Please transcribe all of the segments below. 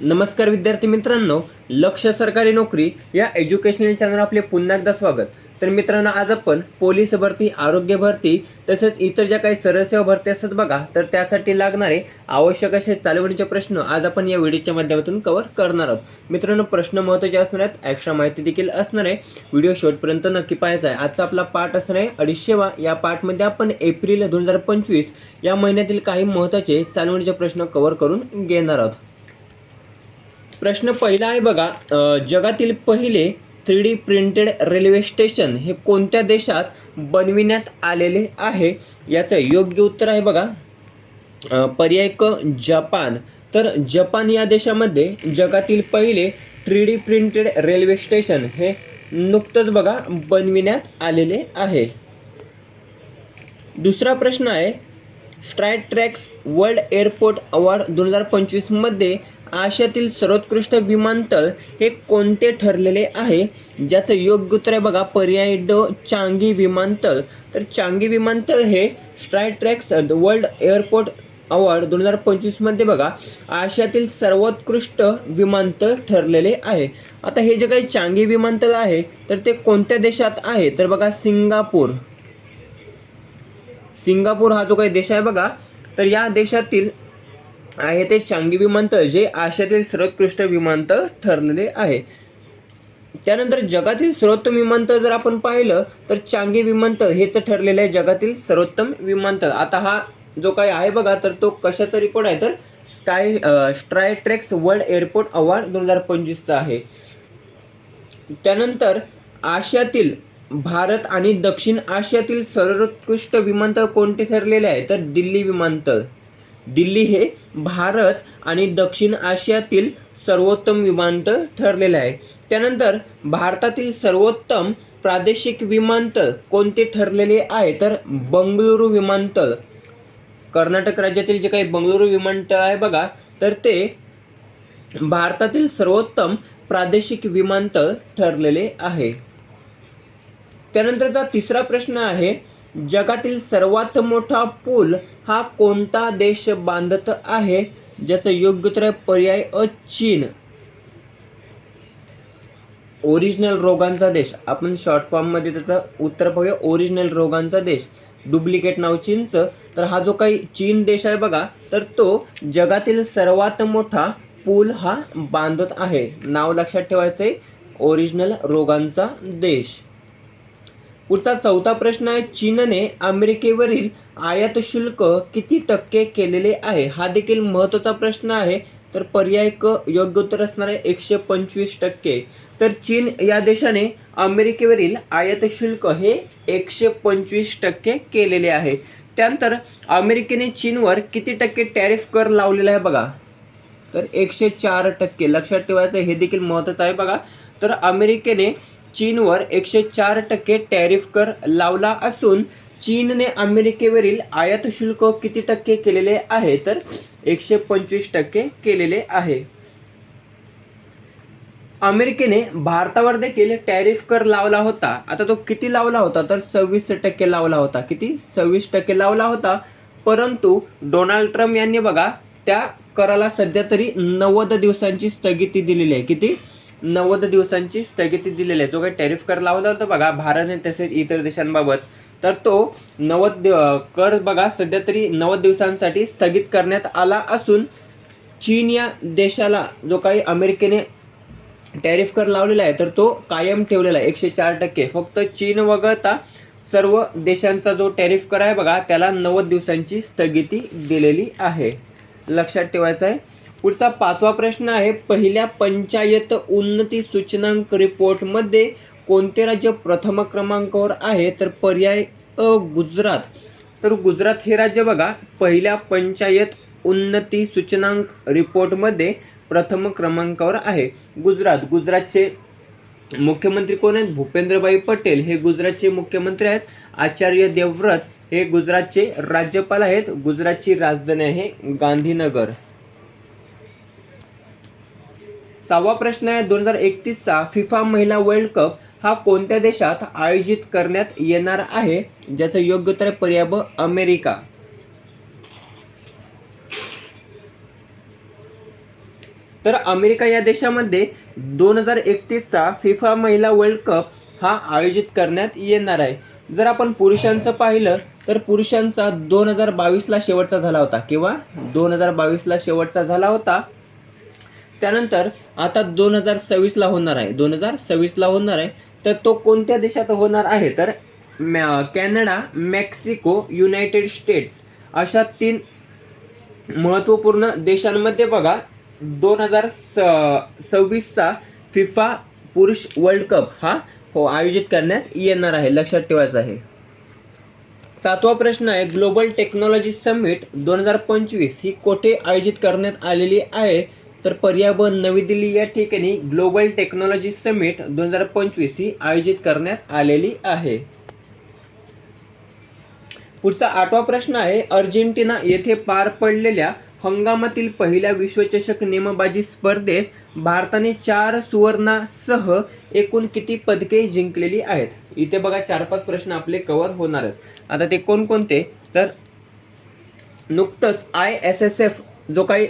नमस्कार विद्यार्थी मित्रांनो लक्ष सरकारी नोकरी या एज्युकेशनल चॅनल आपले पुन्हा एकदा स्वागत. तर मित्रांनो आज आपण पोलीस भरती आरोग्य भरती तसेच इतर ज्या काही सरसेवा भरती असतात बघा तर त्यासाठी लागणारे आवश्यक असे चालवणीचे प्रश्न आज आपण या व्हिडिओच्या माध्यमातून कव्हर करणार आहोत. मित्रांनो प्रश्न महत्त्वाचे असणार आहेत एक्स्ट्रा माहिती देखील असणार आहे. व्हिडिओ शेवटपर्यंत नक्की पाहायचा आहे. आजचा आपला पाठ असणार आहे अडीचशेवा. या पाठमध्ये आपण एप्रिल दोन हजार पंचवीस या महिन्यातील काही महत्त्वाचे चालवणीचे प्रश्न कव्हर करून घेणार आहोत. प्रश्न पहिला आहे बघा जगातील पहिले three D printed railway station हे कोणत्या देशात बनविण्यात आलेले आहे? याचं योग्य उत्तर आहे बघा. पर्याय क जपान. तर जपान या देशामध्ये जगातील पहिले three D printed railway station हे नुकतंच बघा बनविण्यात आलेले आहे. दुसरा प्रश्न आहे straight tracks world airport award दोन हजार पंचवीसमध्ये आशियातील सर्वोत्कृष्ट विमानतळ हे कोणते ठरलेले आहे? ज्याचं योग्य उत्तर आहे बघा पर्याय ड चांगी विमानतळ. तर चांगी विमानतळ हे स्ट्रायट्रॅक्स वर्ल्ड एअरपोर्ट अवॉर्ड दोन हजार पंचवीसमध्ये बघा आशियातील सर्वोत्कृष्ट विमानतळ ठरलेले आहे. आता हे जे काही चांगी विमानतळ आहे तर ते कोणत्या देशात आहे? तर बघा सिंगापूर. सिंगापूर हा जो काही देश आहे बघा तर या देशातील आहे ते चांगी विमानतळ जे आशियातील सर्वोत्कृष्ट विमानतळ ठरलेले आहे. त्यानंतर जगातील सर्वोत्तम विमानतळ जर आपण पाहिलं तर चांगी विमानतळ हेच ठरलेलं आहे जगातील सर्वोत्तम विमानतळ. आता हा जो काही आहे बघा तर तो कशाचा रिपोर्ट आहे? तर Skytrax world airport award दोन हजार पंचवीसचा आहे. त्यानंतर आशियातील भारत आणि दक्षिण आशियातील सर्वोत्कृष्ट विमानतळ कोणते ठरलेले आहे? तर दिल्ली विमानतळ. दिल्ली हे भारत आणि दक्षिण आशियातील सर्वोत्तम विमानतळ ठरलेले आहे. त्यानंतर भारतातील सर्वोत्तम प्रादेशिक विमानतळ कोणते ठरलेले आहे? तर बंगळुरू विमानतळ. कर्नाटक राज्यातील जे काही बंगळुरू विमानतळ आहे बघा तर ते भारतातील सर्वोत्तम प्रादेशिक विमानतळ ठरलेले आहे. त्यानंतरचा तिसरा प्रश्न आहे जगातील सर्वात मोठा पूल हा कोणता देश बांधत आहे ज्याचं योग्य तर पर्याय अ चीन? ओरिजिनल रोगांचा देश. आपण शॉर्ट फॉर्ममध्ये त्याचं उत्तर पाहूया. ओरिजिनल रोगांचा देश. डुप्लिकेट नाव चीनचं. तर हा जो काही चीन देश आहे बघा तर तो जगातील सर्वात मोठा पूल हा बांधत आहे. नाव लक्षात ठेवायचं आहे ओरिजिनल रोगांचा देश. पुढचा चौथा प्रश्न आहे चीनने अमेरिकेवरील आयात शुल्क किती टक्के केलेले आहे? हा देखील महत्त्वाचा प्रश्न आहे. तर पर्याय क योग्य उत्तर असणार आहे एकशे पंचवीस टक्के. तर चीन या देशाने अमेरिकेवरील आयात शुल्क हे एकशे पंचवीस टक्के केलेले आहे. त्यानंतर अमेरिकेने चीनवर किती टक्के टॅरिफ कर लावलेला आहे बघा. तर एकशे चार टक्के. लक्षात ठेवायचं हे देखील महत्त्वाचं आहे बघा. तर अमेरिकेने चीनवर एकशे चार टक्के टॅरिफ कर लावला असून चीनने अमेरिकेवरील आयात शुल्क किती टक्के केलेले आहे तर एकशे पंचवीस टक्के केलेले आहे. अमेरिकेने भारतावर देखील टॅरिफ कर लावला होता. आता तो किती लावला होता तर सव्वीस टक्के लावला होता. किती? सव्वीस टक्के लावला होता. परंतु डोनाल्ड ट्रम्प यांनी बघा त्या कराला सध्या तरी नव्वद दिवसांची स्थगिती दिलेली आहे. किती? नव्वद दिवसांची स्थगिती दिलेली आहे. जो काही टॅरिफ कर लावला होता बघा भारतने तसेच इतर देशांबाबत तर तो नव्वद दिव कर बघा सध्या तरी नव्वद दिवसांसाठी स्थगित करण्यात आला असून चीन या देशाला जो काही अमेरिकेने टॅरिफ कर लावलेला आहे तर तो कायम ठेवलेला आहे एकशे चार टक्के. फक्त चीन वगळता सर्व देशांचा जो टॅरिफ कर आहे बघा त्याला नव्वद दिवसांची स्थगिती दिलेली आहे. लक्षात ठेवायचं आहे. पुढचा पाचवा प्रश्न आहे पहिल्या पंचायत उन्नती सूचनांक रिपोर्टमध्ये कोणते राज्य प्रथम क्रमांकावर आहे? तर पर्याय अ गुजरात. तर गुजरात हे राज्य बघा पहिल्या पंचायत उन्नती सूचनांक रिपोर्टमध्ये प्रथम क्रमांकावर आहे. गुजरात गुजरातचे मुख्यमंत्री कोण आहेत? भूपेंद्रभाई पटेल. हे गुजरातचे मुख्यमंत्री आहेत. आचार्य देवव्रत हे गुजरातचे राज्यपाल आहेत. गुजरातची राजधानी आहे गांधीनगर. सहावा प्रश्न आहे दोन हजार एकतीसचा फिफा महिला वर्ल्ड कप हा कोणत्या देशात आयोजित करण्यात येणार आहे? ज्याचं योग्य उत्तर पर्याय ब अमेरिका. तर अमेरिका या देशामध्ये दोन हजार एकतीसचा फिफा महिला वर्ल्ड कप हा आयोजित करण्यात येणार आहे. जर आपण पुरुषांचं पाहिलं तर पुरुषांचा दोन हजार बावीसला शेवटचा झाला होता. किंवा दोन हजार बावीसला शेवटचा झाला होता. त्यानंतर आता दोन हजार सव्वीसला होणार आहे. दोन हजार सव्वीसला होणार आहे. तर तो कोणत्या देशात होणार आहे? तर मॅ- कॅनडा मेक्सिको युनायटेड स्टेट्स अशा तीन महत्त्वपूर्ण देशांमध्ये बघा दोन हजार स सव्वीसचा फिफा पुरुष वर्ल्ड कप हा हो आयोजित करण्यात येणार आहे. लक्षात ठेवायचं आहे. सातवा प्रश्न आहे ग्लोबल टेक्नॉलॉजी समिट दोन हजार पंचवीस ही कोठे आयोजित करण्यात आलेली आहे? तर पर्यावरण नवी दिल्ली या ठिकाणी ग्लोबल टेक्नॉलॉजी समिट दोन हजार पंचवीस ही आयोजित करण्यात आलेली आहे. पुढचा आठवा प्रश्न आहे अर्जेंटिना येथे पार पडलेल्या हंगामातील पहिल्या विश्वचषक नेमबाजी स्पर्धेत भारताने चार सुवर्णासह एकूण किती पदके जिंकलेली आहेत? इथे बघा चार पाच प्रश्न आपले कव्हर होणार आहेत. आता ते कोणकोणते? तर नुकतंच आय एस एस एफ जो काही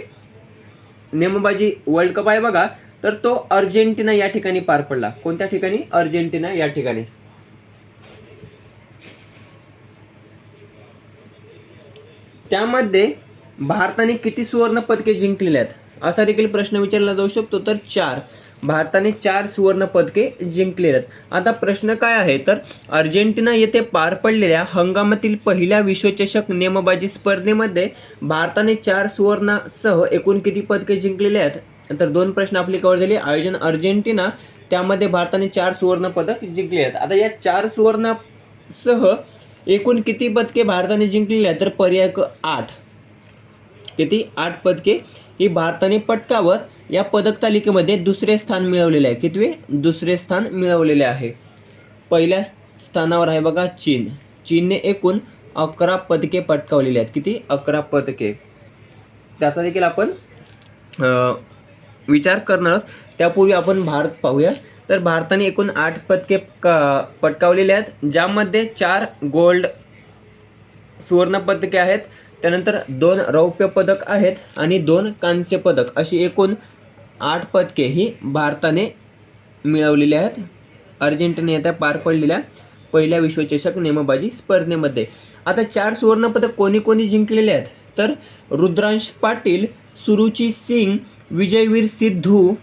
नेमबाजी वर्ल्ड कप आहे बघा. तर तो अर्जेंटिना या ठिकाणी पार पडला. कोणत्या ठिकाणी? अर्जेंटिना या ठिकाणी. त्यामध्ये भारताने किती सुवर्ण पदके जिंकलेले आहेत? असा देखील प्रश्न विचारला जाऊ शकतो. तर चार. भारताने चार सुवर्ण पदके आहेत आता प्रश्न काय आहे? तर अर्जेंटिना येथे पार पडलेल्या हंगामातील पहिल्या विश्वचषक नेमबाजी स्पर्धेमध्ये भारताने चार सुवर्णासह एकूण किती पदके जिंकलेले आहेत? तर दोन प्रश्न आपली कवर झाले. आयोजन अर्जेंटिना त्यामध्ये भारताने चार सुवर्ण पदक जिंकले आहेत. आता या चार सुवर्णासह एकूण किती पदके भारताने जिंकलेली आहेत? तर पर्याय आठ. किती आठ पदके ही भारताने पटकावत. या पदक तालिकेमध्ये दुसरे स्थान मिळवलेले आहे. कितवे? दुसरे स्थान मिळवलेले आहे. पहिल्या स्थानावर आहे बघा चीन. चीनने एकूण अकरा पदके पटकावलेली आहेत. किती? अकरा पदके. त्याचा देखील आपण विचार करणार आहोत. त्यापूर्वी आपण भारत पाहूया. तर भारताने एकूण आठ पदके क पटकावलेले आहेत. ज्यामध्ये चार गोल्ड सुवर्णपदके आहेत. त्यानंतर दोन रौप्य पदक आहेत आणि दोन कांस्य पदक. अशी एकूण आठ पदके ही भारताने मिळवलेली आहेत. अर्जेंटिना येत्या पार पडलेल्या पहिल्या विश्वचषक नेमबाजी स्पर्धेमध्ये. आता चार सुवर्णपदक कोणी कोणी जिंकलेले आहेत? तर रुद्रांश पाटील सुरुची सिंग विजयवीर सिद्धू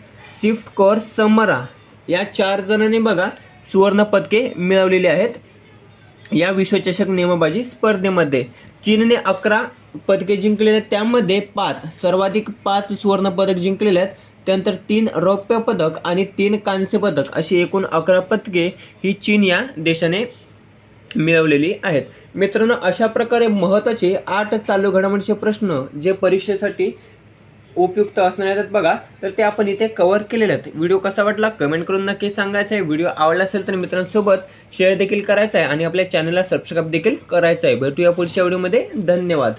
स्विफ्ट कौर समरा या चार जणांनी बघा सुवर्णपदके मिळवलेली आहेत या विश्वचषक नेमबाजी स्पर्धेमध्ये. चीनने अकरा पदके जिंकलेले आहेत. त्यामध्ये पाच सर्वाधिक पाच सुवर्ण पदक जिंकलेले आहेत. त्यानंतर तीन रौप्य पदक आणि तीन कांस्य पदक अशी एकूण अकरा पदके ही चीन या देशाने मिळवलेली आहेत. मित्रांनो अशा प्रकारे महत्त्वाचे आठ चालू घडामोडीचे प्रश्न जे परीक्षेसाठी उपयुक्त असणार आहेत. बघा तर ते आपण इथे कव्हर केलेले आहेत. व्हिडिओ कसा वाटला? कमेंट करून नक्की सांगायचं आहे. व्हिडिओ आवडला असेल तर मित्रांसोबत शेअर देखील करायचा आहे आणि आपल्या चॅनलला सबस्क्राईब देखील करायचं आहे. भेटूया पुढच्या व्हिडिओमध्ये धन्यवाद.